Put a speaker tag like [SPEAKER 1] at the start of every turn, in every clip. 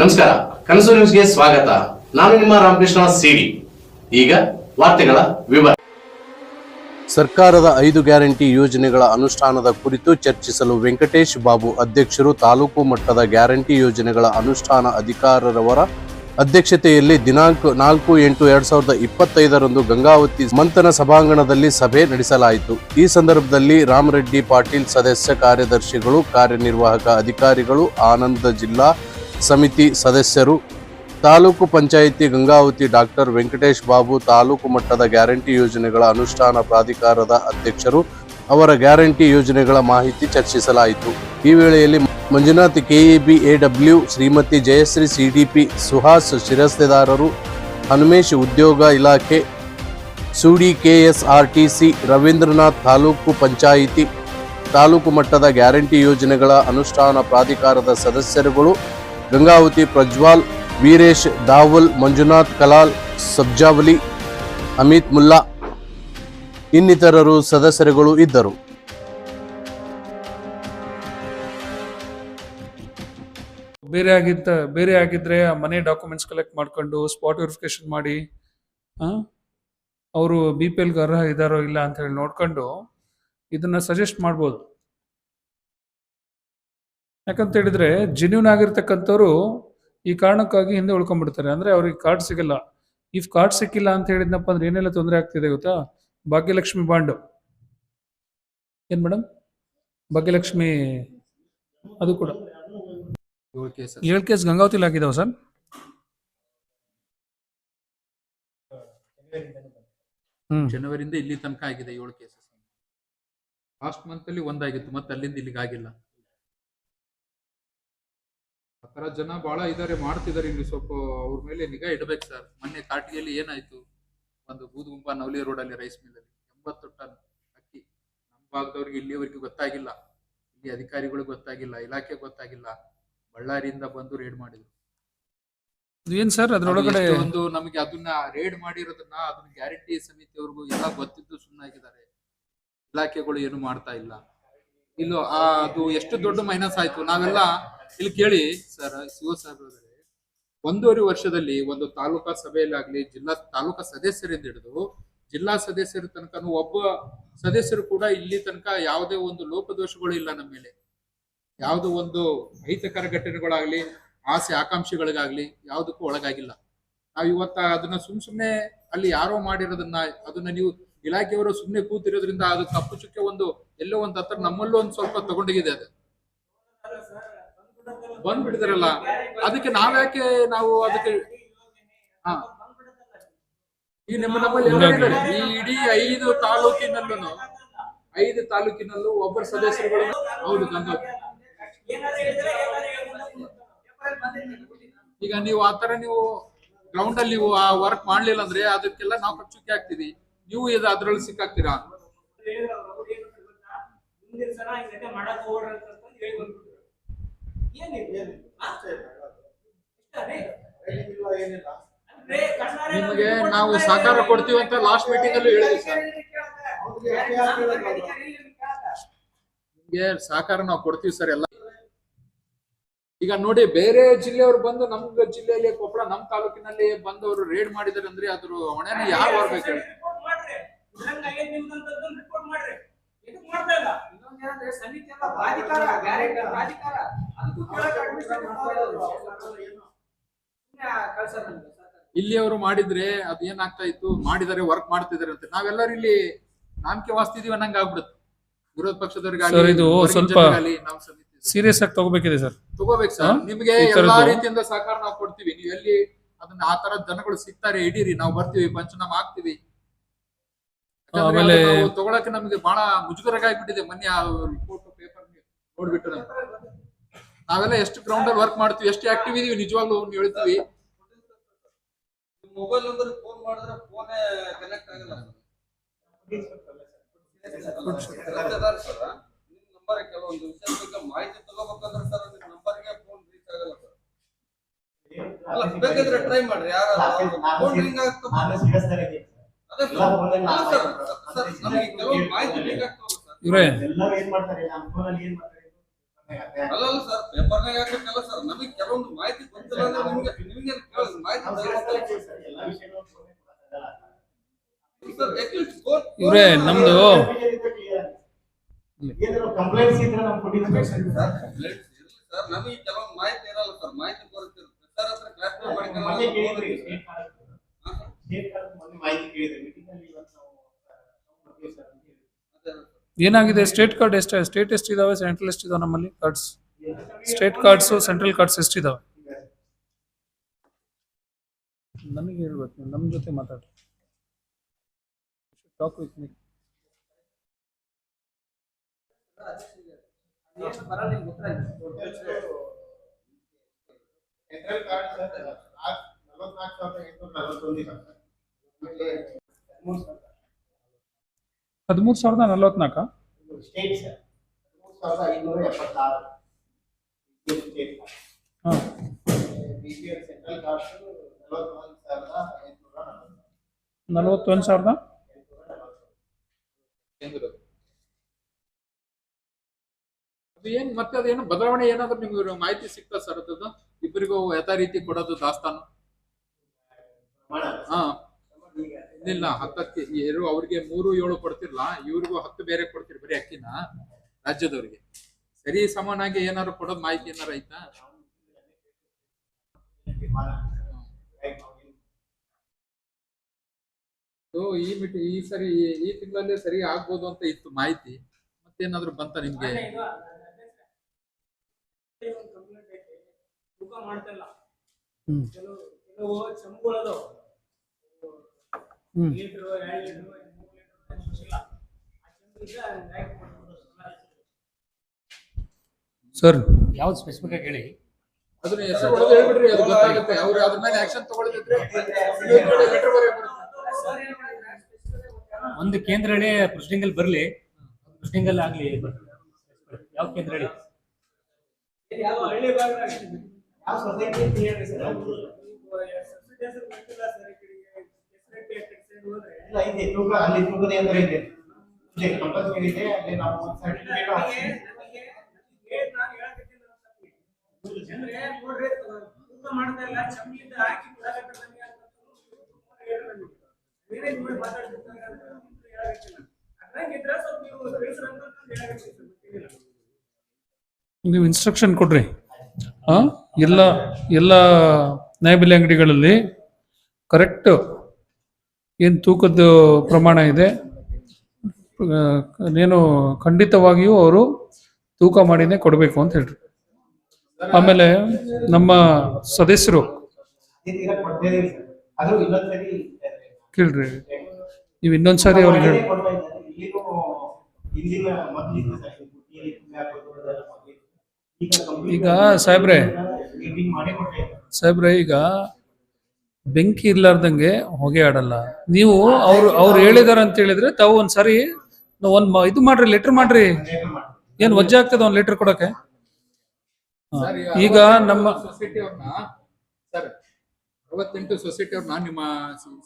[SPEAKER 1] ನಮಸ್ಕಾರ, ಕನಸು ನ್ಯೂಸ್ಗೆ ಸ್ವಾಗತ. ನಾನು ನಿಮ್ಮ ರಾಮಕೃಷ್ಣ ಸಿಡಿ. ಈಗ ವಾರ್ತೆಗಳ ವಿವರ.
[SPEAKER 2] ಸರ್ಕಾರದ ಐದು ಗ್ಯಾರಂಟಿ ಯೋಜನೆಗಳ ಅನುಷ್ಠಾನದ ಕುರಿತು ಚರ್ಚಿಸಲು ವೆಂಕಟೇಶ್ ಬಾಬು ಅಧ್ಯಕ್ಷರು ತಾಲೂಕು ಮಟ್ಟದ ಗ್ಯಾರಂಟಿ ಯೋಜನೆಗಳ ಅನುಷ್ಠಾನ ಅಧಿಕಾರರವರ ಅಧ್ಯಕ್ಷತೆಯಲ್ಲಿ ದಿನಾಂಕ ನಾಲ್ಕು ಎಂಟು ಎರಡ್ ಸಾವಿರದ ಇಪ್ಪತ್ತೈದರಂದು ಗಂಗಾವತಿ ಮಂಥನ ಸಭಾಂಗಣದಲ್ಲಿ ಸಭೆ ನಡೆಸಲಾಯಿತು. ಈ ಸಂದರ್ಭದಲ್ಲಿ ರಾಮರೆಡ್ಡಿ ಪಾಟೀಲ್ ಸದಸ್ಯ ಕಾರ್ಯದರ್ಶಿಗಳು, ಕಾರ್ಯನಿರ್ವಾಹಕ ಅಧಿಕಾರಿಗಳು, ಆನಂದ ಜಿಲ್ಲಾ ಸಮಿತಿ ಸದಸ್ಯರು, ತಾಲೂಕು ಪಂಚಾಯಿತಿ ಗಂಗಾವತಿ ಡಾಕ್ಟರ್ ವೆಂಕಟೇಶ್ ಬಾಬು, ತಾಲೂಕು ಮಟ್ಟದ ಗ್ಯಾರಂಟಿ ಯೋಜನೆಗಳ ಅನುಷ್ಠಾನ ಪ್ರಾಧಿಕಾರದ ಅಧ್ಯಕ್ಷರು, ಅವರ ಗ್ಯಾರಂಟಿ ಯೋಜನೆಗಳ ಮಾಹಿತಿ ಚರ್ಚಿಸಲಾಯಿತು. ಈ ವೇಳೆಯಲ್ಲಿ Manjunath KEB AW Shrimati Jayashree CDP, Suhas ಶಿರಸ್ತೆದಾರರು, Hanumesh ಉದ್ಯೋಗ ಇಲಾಖೆ, ಸುಡಿ ಕೆಎಸ್ಆರ್ಟಿಸಿ, ರವೀಂದ್ರನಾಥ್ ತಾಲೂಕು ಪಂಚಾಯಿತಿ, ತಾಲೂಕು ಮಟ್ಟದ ಗ್ಯಾರಂಟಿ ಯೋಜನೆಗಳ ಅನುಷ್ಠಾನ ಪ್ರಾಧಿಕಾರದ ಸದಸ್ಯರುಗಳು ಗಂಗಾವತಿ, ಪ್ರಜ್ವಾಲ್, ವೀರೇಶ್, ದಾವಲ್, ಮಂಜುನಾಥ್, ಕಲಾಲ್, ಸಬ್ಜಾವಲಿ, ಅಮಿತ್ ಮುಲ್ಲಾ ಇನ್ನಿತರರು ಸದಸ್ಯರುಗಳು ಇದ್ದರು.
[SPEAKER 3] ಬೇರೆ ಆಗಿದ್ದ, ಬೇರೆ ಆಗಿದ್ರೆ ಆ ಮನೆ ಡಾಕ್ಯುಮೆಂಟ್ಸ್ ಕಲೆಕ್ಟ್ ಮಾಡ್ಕೊಂಡು ಸ್ಪಾಟ್ ವೆರಿಫಿಕೇಶನ್ ಮಾಡಿ ಅವರು ಬಿ ಪಿ ಎಲ್ಗೆ ಅರ್ಹ ಇದ್ದಾರೋ ಇಲ್ಲ ಅಂತ ಹೇಳಿ ನೋಡ್ಕೊಂಡು ಇದನ್ನ ಸಜೆಸ್ಟ್ ಮಾಡ್ಬೋದು. ಯಾಕಂತ ಹೇಳಿದ್ರೆ ಜೆನ್ಯೂನ್ ಆಗಿರ್ತಕ್ಕಂಥವ್ರು ಈ ಕಾರಣಕ್ಕಾಗಿ ಹಿಂದೆ ಉಳ್ಕೊಂಡ್ಬಿಡ್ತಾರೆ. ಅಂದ್ರೆ ಅವ್ರಿಗೆ ಕಾರ್ಡ್ ಸಿಗಲ್ಲ. ಇಫ್ ಕಾರ್ಡ್ ಸಿಕ್ಕಿಲ್ಲ ಅಂತ ಹೇಳಿದ್ನಪ್ಪ ಅಂದ್ರೆ ಏನೆಲ್ಲ ತೊಂದರೆ ಆಗ್ತಿದೆ ಗೊತ್ತಾ? ಭಾಗ್ಯಲಕ್ಷ್ಮಿ ಬಾಂಡು. ಏನ್ ಮೇಡಮ್ ಭಾಗ್ಯಲಕ್ಷ್ಮಿ ಅದು ಕೂಡ.
[SPEAKER 4] ಏಳು ಕೇಸ್.
[SPEAKER 3] ಗಂಗಾವತಿ ಕೇಸ್ ಗಂಗಾವತಿಲಿ ಆಗಿದಾವ ಸರ್? ಹ್ಮ್.
[SPEAKER 4] ಜನವರಿಂದ ಇಲ್ಲಿ ತನಕ ಆಗಿದೆ ಏಳು ಕೇಸಸ್. ಲಾಸ್ಟ್ ಮಂತ್ ಅಲ್ಲಿ ಒಂದಾಗಿತ್ತು ಮತ್ತೆ ಅಲ್ಲಿಂದ ಇಲ್ಲಿಗೆ ಆಗಿಲ್ಲ. ಆತರ ಜನ ಬಹಳ ಇದಾರೆ ಮಾಡ್ತಿದಾರೆ ಇಲ್ಲಿ ಸ್ವಲ್ಪ ಅವ್ರ ಮೇಲೆ ನಿಗಾ ಇಡಬೇಕು ಸರ್ ಮೊನ್ನೆ ಕಾಟಿಗೆಯಲ್ಲಿ ಏನಾಯ್ತು? ಒಂದು ಬೂದುಗುಂಬ ನವಲಿ ರೋಡ್ ಅಲ್ಲಿ ರೈಸ್ ಮಿಲ್ ಅಲ್ಲಿ. ಎಂಬತ್ತು ಟನ್ ಅಕ್ಕಿ. ನಮ್ಮ ಭಾಗದವ್ರಿಗೆ ಇಲ್ಲಿವರೆಗೆ ಗೊತ್ತಾಗಿಲ್ಲ. ಇಲ್ಲಿ ಅಧಿಕಾರಿಗಳು ಗೊತ್ತಾಗಿಲ್ಲ ಇಲಾಖೆ ಗೊತ್ತಾಗಿಲ್ಲ. ಬಳ್ಳಾರಿಯಿಂದ ಬಂದು ರೇಡ್ ಮಾಡಿದ್ರು.
[SPEAKER 3] ಏನ್ ಸರ್ ಅದ್ರೊಳಗಡೆ
[SPEAKER 4] ಒಂದು ನಮಗೆ ಅದನ್ನ ರೇಡ್ ಮಾಡಿರೋದನ್ನ ಅದನ್ನ ಗ್ಯಾರಂಟಿ ಸಮಿತಿಯವ್ರಿಗೂ ಎಲ್ಲ ಗೊತ್ತಿದ್ದು ಸುಮ್ಮನಾಗಿದ್ದಾರೆ ಇಲಾಖೆಗಳು ಏನು ಮಾಡ್ತಾ ಇಲ್ಲ. ಇಲ್ಲೂ ಅದು ಎಷ್ಟು ದೊಡ್ಡ ಮೈನಸ್ ಆಯ್ತು ನಾವೆಲ್ಲ ಇಲ್ಲಿ ಕೇಳಿ. ಸರ್ ಶಿವ ಸಾಹೇಬ್ರೆ ಒಂದೂವರೆ ವರ್ಷದಲ್ಲಿ ಒಂದು ತಾಲೂಕಾ ಸಭೆಯಲ್ಲಾಗ್ಲಿ ಜಿಲ್ಲಾ ತಾಲೂಕಾ ಸದಸ್ಯರಿಂದ ಹಿಡಿದು ಜಿಲ್ಲಾ ಸದಸ್ಯರ ತನಕ ಒಬ್ಬ ಸದಸ್ಯರು ಕೂಡ ಇಲ್ಲಿ ತನಕ ಯಾವುದೇ ಒಂದು ಲೋಪದೋಷಗಳು ಇಲ್ಲ ನಮ್ಮ ಮೇಲೆ. ಯಾವುದೋ ಒಂದು ಅಹಿತಕರ ಘಟನೆಗಳಾಗ್ಲಿ ಆಸೆ ಆಕಾಂಕ್ಷಿಗಳಿಗಾಗ್ಲಿ ಯಾವುದಕ್ಕೂ ಒಳಗಾಗಿಲ್ಲ. ನಾವ್ ಇವತ್ತ ಅದನ್ನ ಸುಮ್ ಸುಮ್ನೆ ಅಲ್ಲಿ ಯಾರೋ ಮಾಡಿರೋದನ್ನ ಅದನ್ನ ನೀವು ಇಲಾಖೆಯವರು ಸುಮ್ಮನೆ ಕೂತಿರೋದ್ರಿಂದ ಅದು ತಪ್ಪು ಚುಕ್ಕೆ ಒಂದು ಎಲ್ಲೋ ಒಂದ್ ಹತ್ರ ನಮ್ಮಲ್ಲೂ ಒಂದ್ ಸ್ವಲ್ಪ ತಗೊಂಡಿದೆ ಅದು. ಬಂದ್ಬಿಡ್ತಾರಲ್ಲ ಅದಕ್ಕೆ ನಾವ್ಯಾಕೆ ನಾವು ಅದಕ್ಕೆ ಹಾ. ಈ ನಿಮ್ಮ ನಮ್ಮಲ್ಲಿ ಈ ಇಡೀ ಐದು ತಾಲೂಕಿನಲ್ಲೂ ಐದು ತಾಲೂಕಿನಲ್ಲೂ ಒಬ್ಬರ ಸದಸ್ಯರುಗಳು ಹೌದು ನಂದು ಈಗ ನೀವು ಆತರ ನೀವು ಗ್ರೌಂಡ್ ಅಲ್ಲಿ ನೀವು ಆ ವರ್ಕ್ ಮಾಡ್ಲಿಲ್ಲ ಅಂದ್ರೆ ಅದಕ್ಕೆಲ್ಲ ನಾವು ಖರ್ಚುಕ್ಕೆ ಆಗ್ತೀವಿ. ನೀವು ಇದು ಅದ್ರಲ್ಲಿ ಸಿಕ್ಕಾಗ್ತೀರಾ? ನಿಮಗೆ ನಾವು ಸಹಕಾರ ಕೊಡ್ತೀವಿ ಅಂತ ಲಾಸ್ಟ್ ಮೀಟಿಂಗ್ ಅಲ್ಲಿ ಹೇಳಿದ್ವಿ ಸರ್. ನಿಮ್ಗೆ ಸಹಕಾರ ನಾವು ಕೊಡ್ತೀವಿ ಸರ್ ಎಲ್ಲ. ಈಗ ನೋಡಿ, ಬೇರೆ ಜಿಲ್ಲೆಯವರು ಬಂದು ನಮ್ ಜಿಲ್ಲೆಯಲ್ಲಿ ಕೊಪ್ಪಳ ನಮ್ ತಾಲೂಕಿನಲ್ಲಿ ಬಂದವರು ರೇಡ್ ಮಾಡಿದಾರೆ ಅಂದ್ರೆ ಅದ್ರ ಹೊಣೆನ ಯಾರು ಬರ್ಬೇಕು ಹೇಳಿ? ಇಲ್ಲಿ. ಅವರು ಮಾಡಿದ್ರೆ ಅದ್ ಏನಾಗ್ತಾ ಇತ್ತು? ಮಾಡಿದರೆ ವರ್ಕ್ ಮಾಡ್ತಿದಾರೆ ಅಂತ. ನಾವೆಲ್ಲರೂ ಇಲ್ಲಿ ನಾಮಕೆ ವಾಸ್ತಿದೀವಿ ಅನ್ನಂಗ ಆಗ್ಬಿಡುತ್ತೆ. ವಿರೋಧ ಪಕ್ಷದವ್ರಿಗೆ
[SPEAKER 3] ಇದು ಸ್ವಲ್ಪ
[SPEAKER 4] ಸಮಿತಿ
[SPEAKER 3] ಸೀರಿಯಸ್ ಆಗಿ ತಗೋಬೇಕಿದೆ ಸರ್.
[SPEAKER 4] ತಗೋಬೇಕು ಸರ್? ನಿಮ್ಗೆ ಎಲ್ಲಾ ರೀತಿಯಿಂದ ಸಹಕಾರ ನಾವು ಕೊಡ್ತೀವಿ. ನೀವು ಎಲ್ಲಿ ಅದನ್ನ ಆ ತರ ಜನಗಳು ಸಿಗ್ತಾರೆ ಇಡೀರಿ ನಾವು ಬರ್ತೀವಿ ಪಂಚನಾಮ ಹಾಕ್ತಿವಿ.
[SPEAKER 3] ಆಮೇಲೆ-
[SPEAKER 4] ತಗೊಳಕ್ಕೆ ನಮ್ಗೆ ಬಹಳ ಮುಜುಗರ ಆಗ್ಬಿಟ್ಟಿದೆ. ಮೊನ್ನೆ ಆ ರಿಪೋರ್ಟ್ ಪೇಪರ್ ನೋಡ್ಬಿಟ್ಟು. ನಾವೆಲ್ಲ ಎಷ್ಟು ಗ್ರೌಂಡ್ ಅಲ್ಲಿ ವರ್ಕ್ ಮಾಡ್ತೀವಿ ಎಷ್ಟು ಆಕ್ಟಿವ್ ಇದೀವಿ ನಿಜವಾಗ್ಲೂ ಒಂದು ಹೇಳ್ತೀವಿ.
[SPEAKER 5] ಮೊಬೈಲ್ ನಂಬರ್ ಫೋನ್ ಮಾಡಿದ್ರೆ ಫೋನೇ ಕನೆಕ್ಟ್ ಆಗಲ್ಲ. ಸರ್ ನಿಮ್ ನಂಬರ್ ಕೆಲವೊಂದು ವಿಷಯ ಬಗ್ಗೆ ಮಾಹಿತಿ ತಗೋಬೇಕಂದ್ರೆ ಸರ್ ನಿಮ್ ನಂಬರ್ಗೆ ಫೋನ್ ರೀಚ್ ಆಗಲ್ಲ ಸರ್. ಅಲ್ಲ ಬೇಕಾದ್ರೆ ಟ್ರೈ ಮಾಡ್ರಿ ಯಾರು ಫೋನ್ ರಿಂಗ್ ಆಗ್ತದೆ
[SPEAKER 3] ಇವ್ರೆ.
[SPEAKER 6] ಎಲ್ಲರೂ ಏನ್ ಮಾಡ್ತಾರೆ ನಮ್ಮ ಏನ್ ಮಾಡ್ತಾರೆ
[SPEAKER 5] ಅಲ್ಲ ಅಲ್ಲ ಸರ್ ಪೇಪರ್ನಾಗ ಹಾಕಬೇಕಲ್ಲ ಸರ್ ನಮಗೆ ಕೆಲವೊಂದು ಮಾಹಿತಿ ಗೊತ್ತಿಲ್ಲ ಅಂದ್ರೆ ನಿಮಗೆ ನಿಮಗೆ ಕೇಳೋದು ಮಾಹಿತಿ ಫೋನ್
[SPEAKER 3] ಇವ್ರೆ ನಮ್ದು
[SPEAKER 6] ಕಂಪ್ಲೇಂಟ್ಸ್ ಇದ್ರೆ ನಮ್ ಕೊಟ್ಟಿದ್ರೆ
[SPEAKER 5] ಸರ್ ನಮಗೆ ಕೆಲವೊಂದು ಮಾಹಿತಿ ಇರಲ್ಲ ಸರ್. ಮಾಹಿತಿ ಬರುತ್ತಿರುತ್ತೆ ಸರ್ ಹತ್ರ ಕ್ಲಾಸ್
[SPEAKER 6] ಮೊನ್ನೆ ಕೇಳಿದ್ರಿ
[SPEAKER 5] ಮಾಡ್ಕೊಳ್ಳೋದು
[SPEAKER 6] ಸ್ಟೇಟ್ ಕಾರ್ಡ್ ಮೊನ್ನೆ ಮಾಹಿತಿ ಕೇಳಿದ್ರಿ ಮೀಟಿಂಗ್ ಅಲ್ಲಿ ಇವತ್ತು ನಾವು.
[SPEAKER 3] ಏನಾಗಿದೆ ಸ್ಟೇಟ್ ಕಾರ್ಡ್ ಎಷ್ಟು ಸ್ಟೇಟ್ ಎಷ್ಟಿದಾವೆ ಸೆಂಟ್ರಲ್ ಎಷ್ಟಿದಾವೆ ನಮ್ಮಲ್ಲಿ cards state cards central cards ಎಷ್ಟಿದಾವೆ ನನಗೆ ಹೇಳ್ಬೇಕು ನೀವು ನಮ್ಮ ಜೊತೆ ಮಾತಾಡಿ. Talk with me
[SPEAKER 6] central card sir ನಲವತ್ನಾಲ್ಕು ಸಾವಿರದ ಎಂಟುನೂರ ನಲವತ್ತೊಂದು
[SPEAKER 3] ಹದಿಮೂರು ಸಾವಿರದ
[SPEAKER 6] ನಲವತ್ನಾಕ ಸ್ಟೇಟ್ ಸರ್ ಮೂರು ಸಾವಿರದ ಐನೂರ ಎಪ್ಪತ್ತಾರು. ಇದು
[SPEAKER 3] ಹಾಂ.
[SPEAKER 6] B P L central card ನಲವತ್ನಾಲ್ಕು ಸಾವಿರದ.
[SPEAKER 4] ಅದು ಏನ್ ಮತ್ತೆ ಅದೇನು ಬದಲಾವಣೆ ಏನಾದ್ರು ನಿಮ್ಗೆ ಮಾಹಿತಿ ಸಿಗ್ತಾ ಸರ್ ಅದು ಇಬ್ಬರಿಗೂ ಯಥಾ ರೀತಿ ಕೊಡೋದು ದಾಸ್ತಾನು? ಹಾ. ಇಲ್ಲ ಹತ್ತಕ್ಕೆ ಎರಡು ಅವ್ರಿಗೆ ಮೂರು ಏಳು ಕೊಡ್ತಿರ್ಲಾ ಇವ್ರಿಗೂ ಹತ್ತು ಬೇರೆ ಕೊಡ್ತಿರ್ ಬರೀ ಅಕ್ಕಿನ ರಾಜ್ಯದವ್ರಿಗೆ. ಸರಿ ಸಮನಾಗಿ ಏನಾರು ಕೊಡೋದ್ ಮಾಹಿತಿ ಏನಾರ ಐತಾ?
[SPEAKER 6] ತೀರ್ಮಾನ
[SPEAKER 4] ಈ ಮಿಟ್ ಈ ಸರಿ ಈ- ತಿಂಗಳಲ್ಲಿ ಸರಿ ಆಗ್ಬೋದು ಅಂತ ಇತ್ತು ಮಾಹಿತಿ. ಮತ್ತೇನಾದ್ರು ಬಂತ ನಿಮ್ಗೆ?
[SPEAKER 7] ಹ್ಮ್ ಮಾಡ್ತಾ ಇಲ್ಲ
[SPEAKER 3] ಹ್ಮ್.
[SPEAKER 7] ಕೆಲವು ಕೆಲವು ಚಂಬುಗಳದು
[SPEAKER 3] ಹ್ಮ್.
[SPEAKER 7] ಲೀಟ್ರು ಎರಡು ಲೀಟ್ರು ಮೂರು ಲೀಟ್ರು
[SPEAKER 3] ಸರ್.
[SPEAKER 8] ಯಾವ್ದು ಸ್ಪೆಸಿಫಿಕ್ ಆಗಿ ಹೇಳಿ.
[SPEAKER 4] ಅದನ್ನ ಹೆಸರು ಹೊಡೆದು ಹೇಳ್ಬಿಡ್ರಿ ಅದು ಗೊತ್ತಾಗುತ್ತೆ. ಅವ್ರು ಅದ್ರ ಮೇಲೆ ಆಕ್ಷನ್ ಲೆಟರ್
[SPEAKER 8] ಒಂದು ಕೇಂದ್ರ ಹೇಳಿ ಪ್ರೊಸೀಡಿಂಗ್ ಅಲ್ಲಿ ಬರ್ಲಿ. ಪ್ರೊಸೀಡಿಂಗ್ ಅಲ್ಲಿ ಆಗ್ಲಿ. ಯಾವ ಕೇಂದ್ರ ಹೇಳಿ?
[SPEAKER 7] ಇದು ಯಾವ ಹಳ್ಳಿ ಭಾಗದಾಗ
[SPEAKER 6] ಯಾವ ಸೊಸೈಟಿ ಅಂತ ಹೇಳ್ರಿ ಸರ್
[SPEAKER 7] ಸಬ್ಸಿಡಿ ಹೆಸರು ಗೊತ್ತಿಲ್ಲ ಸರ್ ಈ ಕಡೆಗೆ ಫೆಸಿಲಿಟಿ ಸೈಡ್ ಹೋದ್ರೆ
[SPEAKER 6] ಇಲ್ಲ ಇದೆ. ತೂಕ ಅಲ್ಲಿ ತೂಕದ ಯಂತ್ರ ಇದೆ ಇದೆ ಕಂಪಲ್ಸರಿ ಇದೆ ಅಲ್ಲಿ ನಾವು ಸರ್ಟಿಫಿಕೇಟ್.
[SPEAKER 7] ಅಂದ್ರೆ ನೋಡ್ರಿ ತೂಕ ಮಾಡ್ತಾ ಇಲ್ಲ ಹಾಕಿ ನಮಗೆ ಅಂತ ನೋಡಿ ಮಾತಾಡ್ತಿರ್ತಾರೆ ಅದ್ರಂಗಿದ್ರೆ ಸ್ವಲ್ಪ ನೀವು ತಿಳಿಸ್ರಿ ಅಂತ
[SPEAKER 3] ಇನ್ಸ್ಟ್ರಕ್ಷನ್ ಕೊಡ್ರಿ. ಆ ಎಲ್ಲ ಎಲ್ಲ ನ್ಯಾಯಬೆಲೆ ಅಂಗಡಿಗಳಲ್ಲಿ ಕರೆಕ್ಟ್ ಏನು ತೂಕದ ಪ್ರಮಾಣ ಇದೆ? ಏನು ಖಂಡಿತವಾಗಿಯೂ ಅವರು ತೂಕ ಮಾಡಿನೇ ಕೊಡಬೇಕು ಅಂತ ಹೇಳ್ರಿ. ಆಮೇಲೆ ನಮ್ಮ ಸದಸ್ಯರು ಕೇಳ್ರಿ. ನೀವು ಇನ್ನೊಂದ್ಸಾರಿ ಅವ್ರಿಗೆ ಹೇಳಿ.
[SPEAKER 6] ಈಗ
[SPEAKER 3] ಸಾಹೇಬ್ರೆ ಸಾಹೇಬ್ರೆ ಈಗ ಬೆಂಕಿ ಇರ್ಲಾರ್ದಂಗೆ ಹೊಗೆ ಆಡಲ್ಲ. ನೀವು ಅವ್ರು ಅವ್ರು ಹೇಳಿದಾರ ಅಂತ ಹೇಳಿದ್ರೆ ತಾವು ಒಂದ್ಸರಿ ಸರಿ ಒಂದ್ ಇದು ಮಾಡ್ರಿ ಲೆಟರ್ ಮಾಡ್ರಿ. ಏನ್ ವಜ್ಜೆ ಆಗ್ತದ ಒಂದ್ ಲೆಟರ್ ಕೊಡಕ್ಕೆ. ಈಗ ನಮ್ಮ
[SPEAKER 4] ಸೊಸೈಟಿ ಅವ್ರನ್ನ ಸರ್ ಅರವತ್ತೆಂಟು ಸೊಸೈಟಿ ಅವ್ರನ್ನ ನಿಮ್ಮ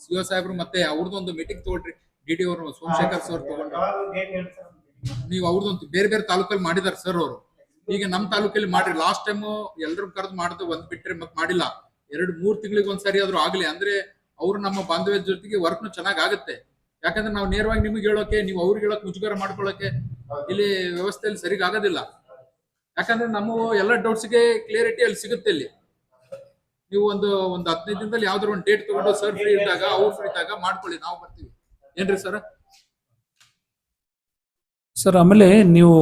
[SPEAKER 4] ಸಿಒ ಸಾಹೇಬ್ರು ಮತ್ತೆ ಅವ್ರದ್ದೊಂದು ಮೀಟಿಂಗ್ ತಗೊಳ್ರಿ. ಡಿ ಡಿ ಅವರು ಸೋಮಶೇಖರ್ ಸರ್ ತಗೊಂಡ್ರು. ನೀವು ಅವ್ರದ್ದೊಂದು ಬೇರೆ ಬೇರೆ ತಾಲೂಕಲ್ಲಿ ಮಾಡಿದಾರೆ ಸರ್ ಅವರು. ಈಗ ನಮ್ಮ ತಾಲೂಕಲ್ಲಿ ಮಾಡ್ರಿ. ಲಾಸ್ಟ್ ಟೈಮ್ ಎಲ್ರು ಕರೆದು ಮಾಡಿದ್ದು ಒಂದ್ ಬಿಟ್ರೆ ಮತ್ತೆ ಮಾಡಿಲ್ಲ. ಎರಡು ಮೂರು ತಿಂಗಳಿಗೆ ಒಂದ್ಸರಿ ಆದ್ರೂ ಆಗ್ಲಿ. ಅಂದ್ರೆ ಅವ್ರು ನಮ್ಮ ಬಾಂಧವ್ಯದ ಜೊತೆಗೆ ವರ್ಕ್ನು ಚೆನ್ನಾಗ್ ಆಗುತ್ತೆ. ಯಾಕಂದ್ರೆ ನಾವು ನೇರವಾಗಿ ನಿಮ್ಗೆ ಹೇಳೋಕೆ, ನೀವು ಅವ್ರಿಗೆ ಹೇಳೋಕೆ, ಮುಜುಗರ ಮಾಡ್ಕೊಳ್ಳೋಕೆ ಇಲ್ಲಿ ವ್ಯವಸ್ಥೆಯಲ್ಲಿ ಸರಿಗ್ ಆಗೋದಿಲ್ಲ. ಯಾಕಂದ್ರೆ ನಮ್ಮ ಎಲ್ಲ ಡೌಟ್ಸ್ಗೆ ಕ್ಲಿಯರಿಟಿ ಅಲ್ಲಿ ಸಿಗುತ್ತೆ ಇಲ್ಲಿ. ನೀವು ಒಂದು ಒಂದು ಹದಿನೈದು ದಿನದಲ್ಲಿ ಯಾವ್ದಾದ್ರು ಒಂದು ಡೇಟ್ ತಗೊಂಡು ಸರ್ ಫ್ರೀ ಇದ್ದಾಗ, ಅವ್ರು ಫ್ರೀ ಇದ್ದಾಗ ಮಾಡ್ಕೊಳ್ಳಿ, ನಾವು ಬರ್ತೀವಿ. ಏನ್ರಿ ಸರ್
[SPEAKER 3] ಸರ್ ಆಮೇಲೆ ನೀವು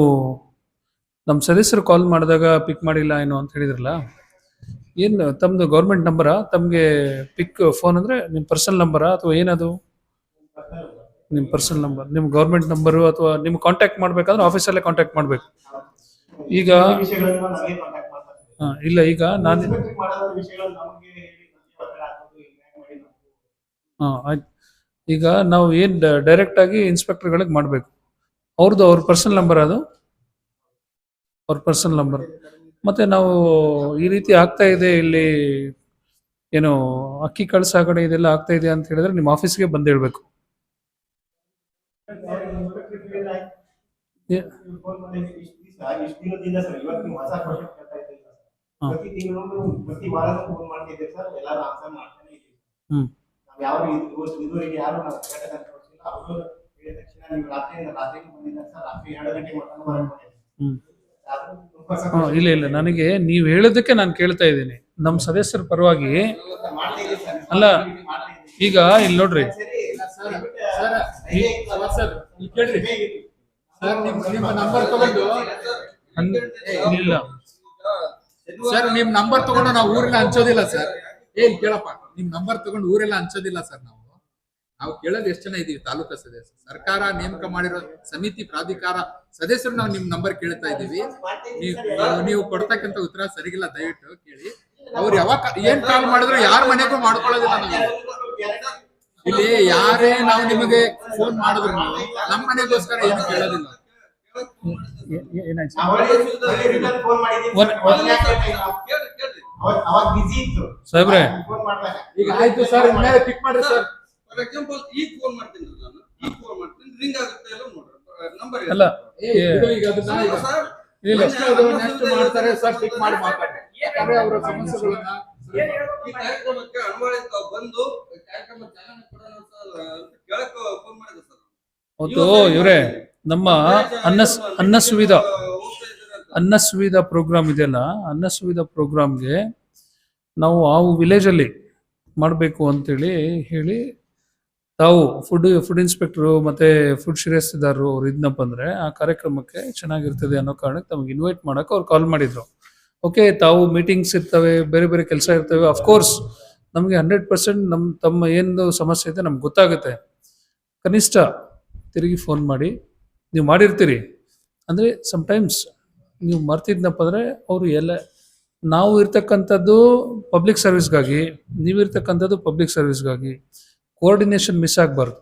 [SPEAKER 3] ನಮ್ಮ ಸದಸ್ಯರು ಕಾಲ್ ಮಾಡಿದಾಗ ಪಿಕ್ ಮಾಡಿಲ್ಲ ಏನು ಅಂತ ಹೇಳಿದ್ರಲ್ಲ? ಏನು ತಮ್ಮದು ಗೌರ್ಮೆಂಟ್ ನಂಬರಾ ತಮಗೆ ಪಿಕ್ ಫೋನ್ ಅಂದರೆ ನಿಮ್ಮ ಪರ್ಸನಲ್ ನಂಬರಾ ಅಥವಾ ಏನದು? ನಿಮ್ಮ ಪರ್ಸನಲ್ ನಂಬರ್ ನಿಮ್ಮ ಗೌರ್ಮೆಂಟ್ ನಂಬರು ಅಥವಾ ನಿಮ್ಮ ಕಾಂಟ್ಯಾಕ್ಟ್ ಮಾಡ್ಬೇಕಂದ್ರೆ ಆಫೀಸಲ್ಲೇ ಕಾಂಟ್ಯಾಕ್ಟ್ ಮಾಡಬೇಕು. ಈಗ ಇಲ್ಲ, ಈಗ ನಾನು
[SPEAKER 6] ನಮಗೆ ನಮ್ಗೆ
[SPEAKER 3] ಹಾಂ, ಆಯ್ತು. ಈಗ ನಾವು ಏನು ಡೈರೆಕ್ಟ್ ಆಗಿ ಇನ್ಸ್ಪೆಕ್ಟರ್ಗಳಿಗೆ ಮಾಡಬೇಕು. ಅವ್ರದ್ದು ಅವ್ರ ಪರ್ಸನಲ್ ನಂಬರ್ ಅದು? ಅವ್ರ ಪರ್ಸನಲ್ ನಂಬರ್ ಮತ್ತೆ ನಾವು ಈ ರೀತಿ ಆಗ್ತಾ ಇದೆ ಇಲ್ಲಿ ಏನು ಅಕ್ಕಿ ಕಳ್ಸ ಕಡೆ ಇದೆಲ್ಲ ಆಗ್ತಾ ಇದೆ ಅಂತ ಹೇಳಿದ್ರೆ ನಿಮ್ಮ ಆಫೀಸ್ಗೆ ಬಂದು ಹೇಳ್ಬೇಕು. ಹ್ಮ್. ಇಲ್ಲ ಇಲ್ಲ. ನನಗೆ ನೀವು ಹೇಳೋದಕ್ಕೆ ನಾನು ಕೇಳ್ತಾ ಇದ್ದೀನಿ. ನಮ್ಮ ಸದಸ್ಯರ ಪರವಾಗಿ ಅಲ್ಲ, ಈಗ ಇಲ್ಲಿ ನೋಡ್ರಿ.
[SPEAKER 4] ಇಲ್ಲ. ಸರ್ ನಿಮ್ ನಂಬರ್ ತಗೊಂಡು ನಾವು ಊರೆಲ್ಲ ಹಂಚೋದಿಲ್ಲ ಸರ್. ಏನ್ ಕೇಳಪ್ಪ? ನಿಮ್ ನಂಬರ್ ತಗೊಂಡು ಊರೆಲ್ಲ ಹಂಚೋದಿಲ್ಲ ಸರ್ ನಾವು. ನಾವು ಕೇಳೋದು ಎಷ್ಟು ಜನ ಇದೀವಿ ತಾಲೂಕಾ ಸದಸ್ಯ ಸರ್ಕಾರ ನೇಮಕ ಮಾಡಿರೋ ಸಮಿತಿ ಪ್ರಾಧಿಕಾರ ಸದಸ್ಯರು ನಾವು ನಿಮ್ ನಂಬರ್ ಕೇಳ್ತಾ ಇದೀವಿ. ನೀವು ನೀವು- ನೀವು ಕೊಡ್ತಕ್ಕಂತ ಉತ್ತರ ಸರಿಗಿಲ್ಲ ದಯವಿಟ್ಟು ಕೇಳಿ. ಅವ್ರು ಯಾವಾಗ ಏನ್ ಕಾಲ್ ಮಾಡಿದ್ರು ಯಾರ ಮನೆಗೂ ಮಾಡ್ಕೊಳ್ಳೋದಿಲ್ಲ ನಾವು. ಇಲ್ಲಿ ಯಾರೇ ನಾವು ನಿಮಗೆ ಫೋನ್ ಮಾಡಿದ್ರು ನಮ್ಮ ಮನೆಗೋಸ್ಕರ ಏನು ಕೇಳೋದಿಲ್ಲ.
[SPEAKER 6] ನಾವು
[SPEAKER 3] ಸಾಹೇಬ್ರೆ.
[SPEAKER 4] ಈಗ ಆಯ್ತು ಸರ್ ಪಿಕ್ ಮಾಡ್ರಿ ಸರ್.
[SPEAKER 5] ಫಾರ್ ಎಕ್ಸಾಂಪಲ್ ಈಗ ಫೋನ್ ಮಾಡ್ತೀನಿ ನಾನು. ಈಗ ಫೋನ್ ಮಾಡ್ತೀನಿ. ರಿಂಗ್ ಆಗುತ್ತೆ ಎಲ್ಲ ನೋಡ್ರಿ. ನಂಬರ್
[SPEAKER 3] ಅಲ್ಲ
[SPEAKER 4] ಏ, ಈಗ ಅದನ್ನ
[SPEAKER 5] ಸರ್
[SPEAKER 3] ಇಲ್ಲ.
[SPEAKER 4] ನೆಕ್ಸ್ಟ್ ಮಾಡ್ತಾರೆ ಸರ್ ಟಿಕ್ ಮಾಡಿ ಮಾತಾಡಿ ಯಾಕಂದ್ರೆ ಅವರ ಸಮಸ್ಯೆಗಳನ್ನ
[SPEAKER 5] ಈ ಕಾರ್ಯಕ್ರಮಕ್ಕೆ ಅನ್ವಯಿಕ ಬಂದು ಕಾರ್ಯಕ್ರಮ ಚಾಲನೆ ಕೊಡೋಣ ಸರ್ ಅಂತ ಕೇಳಕ್ ಫೋನ್ ಮಾಡಿದೆ ಸರ್.
[SPEAKER 3] ಅವತ್ತು ಇವರೇ ನಮ್ಮ ಅನ್ನ ಅನ್ನ ಅನ್ನಸುವಿದ ಅನ್ನ ಸುವಿಧ ಪ್ರೋಗ್ರಾಮ್ ಇದೆಯಲ್ಲ ಅನ್ನ ಪ್ರೋಗ್ರಾಮ್ ಪ್ರೋಗ್ರಾಮ್ಗೆ ನಾವು ಆ ವಿಲೇಜ್ ಅಲ್ಲಿ ಮಾಡಬೇಕು ಅಂತೇಳಿ ಹೇಳಿ ತಾವು ಫುಡ್ ಫುಡ್ ಇನ್ಸ್ಪೆಕ್ಟರ್ ಮತ್ತೆ ಫುಡ್ ಶಿರಸ್ತಿದಾರರು ಅವ್ರು ಇದ್ನಪ್ಪ ಅಂದ್ರೆ ಆ ಕಾರ್ಯಕ್ರಮಕ್ಕೆ ಚೆನ್ನಾಗಿರ್ತದೆ ಅನ್ನೋ ಕಾರಣಕ್ಕೆ ತಮಗೆ ಇನ್ವೈಟ್ ಮಾಡಕ್ಕೆ ಅವ್ರು ಕಾಲ್ ಮಾಡಿದ್ರು. ಓಕೆ ತಾವು ಮೀಟಿಂಗ್ಸ್ ಇರ್ತವೆ, ಬೇರೆ ಬೇರೆ ಕೆಲಸ ಇರ್ತವೆ. ಅಫ್ಕೋರ್ಸ್ ನಮಗೆ ಹಂಡ್ರೆಡ್ ಪರ್ಸೆಂಟ್ ನಮ್ಮ ತಮ್ಮ ಏನು ಸಮಸ್ಯೆ ಇದೆ ನಮ್ಗೆ ಗೊತ್ತಾಗುತ್ತೆ. ಕನಿಷ್ಠ ತಿರುಗಿ ಫೋನ್ ಮಾಡಿ, ನೀವು ಮಾಡಿರ್ತೀರಿ. ಅಂದರೆ ಸಮ್ಟೈಮ್ಸ್ ನೀವು ಮರ್ತಿದ್ನಪ್ಪ ಅಂದರೆ ಅವರು ಎಲ್ಲ, ನಾವು ಇರ್ತಕ್ಕಂಥದ್ದು ಪಬ್ಲಿಕ್ ಸರ್ವಿಸ್ಗಾಗಿ ನೀವಿರ್ತಕ್ಕಂಥದ್ದು ಪಬ್ಲಿಕ್ ಸರ್ವಿಸ್ಗಾಗಿ ಕೋಆರ್ಡಿನೇಷನ್ ಮಿಸ್ ಆಗಬಾರ್ದು.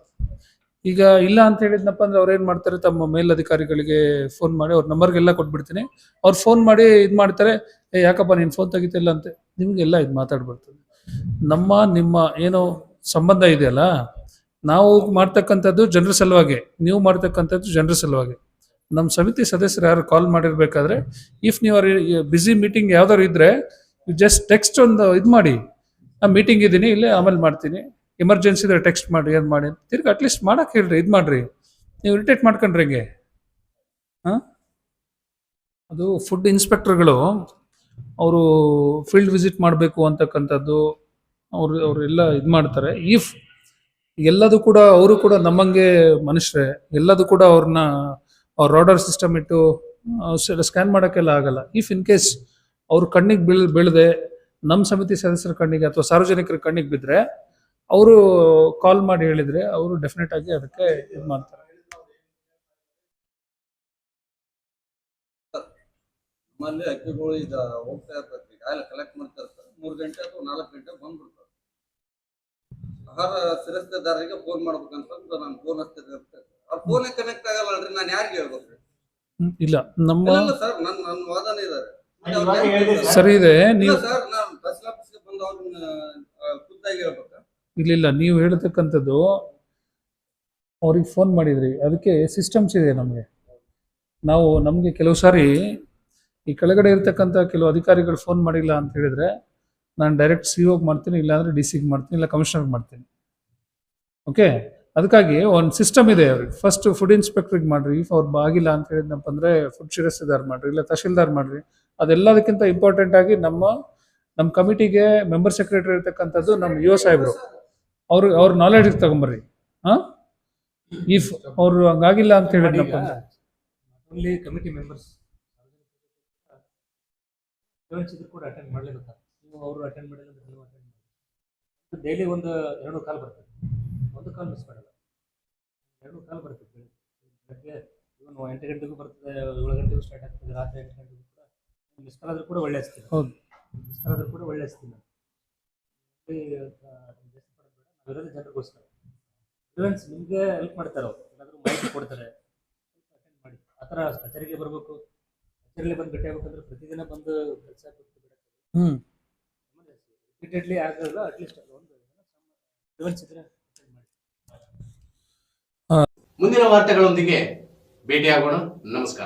[SPEAKER 3] ಈಗ ಇಲ್ಲ ಅಂತ ಹೇಳಿದ್ನಪ್ಪ ಅಂದ್ರೆ ಅವ್ರು ಏನು ಮಾಡ್ತಾರೆ, ತಮ್ಮ ಮೇಲಧಿಕಾರಿಗಳಿಗೆ ಫೋನ್ ಮಾಡಿ, ಅವ್ರ ನಂಬರ್ಗೆಲ್ಲ ಕೊಟ್ಬಿಡ್ತೀನಿ. ಅವ್ರು ಫೋನ್ ಮಾಡಿ ಇದು ಮಾಡ್ತಾರೆ, ಏ, ಯಾಕಪ್ಪ ನೀನು ಫೋನ್ ತೆಗಿತಿಲ್ಲ? ಅಂತ. ನಿಮಗೆಲ್ಲ ಇದು ಮಾತಾಡ್ಬಿಡ್ತದೆ. ನಮ್ಮ, ನಿಮ್ಮ ಏನೋ ಸಂಬಂಧ ಇದೆಯಲ್ಲ, ನಾವು ಮಾಡ್ತಕ್ಕಂಥದ್ದು ಜನರ ಸಲುವಾಗಿ, ನೀವು ಮಾಡ್ತಕ್ಕಂಥದ್ದು ಜನರ ಸಲುವಾಗಿ. ನಮ್ಮ ಸಮಿತಿ ಸದಸ್ಯರು ಯಾರು ಕಾಲ್ ಮಾಡಿರ್ಬೇಕಾದ್ರೆ ಇಫ್ ನೀವು ಬಿಸಿ ಮೀಟಿಂಗ್ ಯಾವ್ದಾದ್ರು ಇದ್ರೆ ಜಸ್ಟ್ ಟೆಕ್ಸ್ಟ್ ಒಂದು ಇದು ಮಾಡಿ ನಾ ಮೀಟಿಂಗ್ ಇದ್ದೀನಿ ಇಲ್ಲೇ ಆಮೇಲೆ ಮಾಡ್ತೀನಿ. ಎಮರ್ಜೆನ್ಸಿ ಇದ್ರೆ ಟೆಕ್ಸ್ಟ್ ಮಾಡಿ, ಏನು ಮಾಡಿ ತಿರ್ಗಿ ಅಟ್ಲೀಸ್ಟ್ ಮಾಡಕ್ಕೆ ಹೇಳ್ರಿ, ಇದು ಮಾಡ್ರಿ. ನೀವು ಇರಿಟೇಟ್ ಮಾಡ್ಕೊಂಡ್ರಿ ಹಿಂಗೆ. ಹಾಂ? ಅದು ಫುಡ್ ಇನ್ಸ್ಪೆಕ್ಟರ್ಗಳು ಅವರು ಫೀಲ್ಡ್ ವಿಸಿಟ್ ಮಾಡಬೇಕು ಅಂತಕ್ಕಂಥದ್ದು, ಅವರು, ಅವರೆಲ್ಲ ಇದು ಮಾಡ್ತಾರೆ. ಇಫ್ ಎಲ್ಲದು ಕೂಡ, ಅವರು ಕೂಡ ನಮ್ಮಂಗೆ ಮನುಷ್ಯರೇ, ಎಲ್ಲದು ಕೂಡ ಅವ್ರನ್ನ, ಅವ್ರ ರಾಡರ್ ಸಿಸ್ಟಮ್ ಇಟ್ಟು ಸ್ಕ್ಯಾನ್ ಮಾಡೋಕ್ಕೆಲ್ಲ ಆಗಲ್ಲ. ಇಫ್ ಇನ್ ಕೇಸ್ ಅವ್ರ ಕಣ್ಣಿಗೆ ಬೀಳ್, ಬೀಳದೆ ನಮ್ಮ ಸಮಿತಿ ಸದಸ್ಯರ ಕಣ್ಣಿಗೆ ಅಥವಾ ಸಾರ್ವಜನಿಕರ ಕಣ್ಣಿಗೆ ಬಿದ್ದರೆ ಅವರು ಕಾಲ್ ಮಾಡಿ ಹೇಳಿದ್ರೆ ಅವರು ಡೆಫಿನೆಟ್ ಆಗಿ ಅದಕ್ಕೆ ಇದು ಮಾಡ್ತಾರೆ.
[SPEAKER 5] ನಮ್ಮಲ್ಲಿ ಅಕ್ಕಿಗಳು ಈಗ ಹೋಗ್ತಾ ಇರ್ತೈತಿ ಈಗ. ಅಲ್ಲಿ ಕಲೆಕ್ಟ್ ಮಾಡ್ತಾ ಇರ್ತಾರೆ. ಮೂರ್ ಗಂಟೆ ಅಥವಾ ನಾಲ್ಕು ಗಂಟೆ ಬಂದ್ಬಿಡ್ತಾರೆ. ಆಹಾರ ಸಿರಸ್ತೆದಾರರಿಗೆ ಫೋನ್ ಮಾಡ್ಬೇಕಂತ ನಾನು ಫೋನ್ ಹಚ್ತಿದ್ದೆ ಅವ್ರ ಫೋನ್ ಕನೆಕ್ಟ್ ಆಗಲ್ಲ ಅಲ್ರಿ ನಾನು ಯಾರಿಗೆ ಹೇಳ್ಬೇಕು?
[SPEAKER 3] ಇಲ್ಲ ನಮ್ಮ
[SPEAKER 5] ಸರ್ ನನ್ನ ನನ್ನ ವಾದನೆ
[SPEAKER 6] ಹೇಳಿದೆ ಸರ್.
[SPEAKER 3] ಇದೆ ನೀವು
[SPEAKER 5] ಸರ್ ನಾನು ತಹಸೀಲ್ ಆಫೀಸ್ಗೆ ಬಂದು ಅವ್ರನ್ನ ಆ, ಖುದ್ದಾಗಿ ಹೇಳ್ಬೇಕಾ?
[SPEAKER 3] ಇಲ್ಲಿಲ್ಲ ನೀವು ಹೇಳ್ತಕ್ಕಂಥದ್ದು ಅವ್ರಿಗೆ ಫೋನ್ ಮಾಡಿದ್ರಿ. ಅದಕ್ಕೆ ಸಿಸ್ಟಮ್ಸ್ ಇದೆ ನಮಗೆ. ನಾವು ನಮಗೆ ಕೆಲವು ಸಾರಿ ಈ ಕೆಳಗಡೆ ಇರ್ತಕ್ಕಂಥ ಕೆಲವು ಅಧಿಕಾರಿಗಳು ಫೋನ್ ಮಾಡಿಲ್ಲ ಅಂತ ಹೇಳಿದ್ರೆ ನಾನು ಡೈರೆಕ್ಟ್ ಸಿ ಓಗೆ ಮಾಡ್ತೀನಿ, ಇಲ್ಲಾಂದ್ರೆ ಡಿ ಸಿಗೆ ಮಾಡ್ತೀನಿ, ಇಲ್ಲ ಕಮಿಷನರ್ಗೆ ಮಾಡ್ತೀನಿ. ಓಕೆ ಅದಕ್ಕಾಗಿ ಒಂದು ಸಿಸ್ಟಮ್ ಇದೆ ಅವ್ರಿಗೆ. ಫಸ್ಟ್ ಫುಡ್ ಇನ್ಸ್ಪೆಕ್ಟ್ರಿಗೆ ಮಾಡ್ರಿ. ಇಫ್ ಅವ್ರು ಆಗಿಲ್ಲ ಅಂತ ಹೇಳಿದ್ನಪ್ಪ ಅಂದರೆ ಫುಡ್ ಶಿರಸ್ತೆದಾರ್ ಮಾಡ್ರಿ, ಇಲ್ಲ ತಹಶೀಲ್ದಾರ್ ಮಾಡ್ರಿ. ಅದೆಲ್ಲದಕ್ಕಿಂತ ಇಂಪಾರ್ಟೆಂಟ್ ಆಗಿ ನಮ್ಮ ನಮ್ಮ ಕಮಿಟಿಗೆ ಮೆಂಬರ್ ಸೆಕ್ರೆಟರಿ ಇರ್ತಕ್ಕಂಥದ್ದು ನಮ್ಮ ಯುವ ಸಾಹೇಬರು. ಅವ್ರು ಅವ್ರ ನಾಲೆಡ್ಜ್ ತಗೊಂಬರ್ರಿ. ಹಾಂ? ಇಫ್ ಅವ್ರು ಹಂಗಾಗಿಲ್ಲ ಅಂತ ಹೇಳಿದ್ನಪ್ಪ ಅಂದ್ರೆ.
[SPEAKER 8] ಓನ್ಲಿ ಕಮಿಟಿ ಮೆಂಬರ್ಸ್ ಇದ್ರು ಕೂಡ ಅಟೆಂಡ್ ಮಾಡ್ಲಿಕ್ಕೆ ನೀವು ಅವರು ಅಟೆಂಡ್ ಮಾಡಿಲ್ಲ ಅಂದ್ರೆ ನೀವು ಅಟೆಂಡ್ ಮಾಡಿ ಡೈಲಿ ಒಂದು ಎರಡು ಕಾಲ್ ಬರ್ತದೆ. ಒಂದು ಕಾಲ್ ಮಿಸ್ ಮಾಡಲ್ಲ. ಎರಡು ಕಾಲ್ ಬರ್ತದೆ. ಬೆಳಿಗ್ಗೆ ಬೆಳಗ್ಗೆ ಇವನು ಎಂಟು ಗಂಟೆಗೂ ಬರ್ತದೆ ಏಳು ಗಂಟೆಗೂ ಸ್ಟಾರ್ಟ್ ಆಗ್ತದೆ ರಾತ್ರಿ ಎಂಟು ಗಂಟೆಗೂ ಕೂಡ. ಮಿಸ್ ಕಾಲ್ ಆದ್ರೂ ಕೂಡ ಒಳ್ಳೆ ಹಚ್ತೀನಿ
[SPEAKER 3] ಹೌದು.
[SPEAKER 8] ಮಿಸ್ ಕಾಲ್ ಆದ್ರೂ ಕೂಡ ಒಳ್ಳೆ ಹಚ್ತೀನಿ ನಾವಿರೋದು ಜನರಿಗೋಸ್ಕರ. ಸ್ಟೂಡೆಂಟ್ಸ್ ನಿಮಗೆ ಹೆಲ್ಪ್ ಮಾಡ್ತಾರೆ ಅವ್ರು. ಏನಾದರೂ ಮಾಹಿತಿ ಕೊಡ್ತಾರೆ. ಅಟೆಂಡ್ ಮಾಡಿ. ಆ ಥರ ಕಚೇರಿಗೆ ಬರಬೇಕು. ಕಚೇರಿಲಿ ಬಂದು ಭೇಟಿ ಆಗ್ಬೇಕಂದ್ರೆ ಪ್ರತಿದಿನ ಬಂದು ಕೆಲಸ ಬಿಟ್ಟು ಬಿಡಕ್ಕೆ
[SPEAKER 3] ಹ್ಮ್.
[SPEAKER 8] ರಿಪೀಟೆಡ್ಲಿ ಆಗಲ್ಲ ಅಟ್ಲೀಸ್ಟ್ ಒಂದು ಸ್ಟೂಡೆಂಟ್ಸ್ ಇದ್ರೆ
[SPEAKER 1] ಮುಂದಿನ ವಾರ್ತೆಗಳೊಂದಿಗೆ ಭೇಟಿಯಾಗೋಣ. ನಮಸ್ಕಾರ.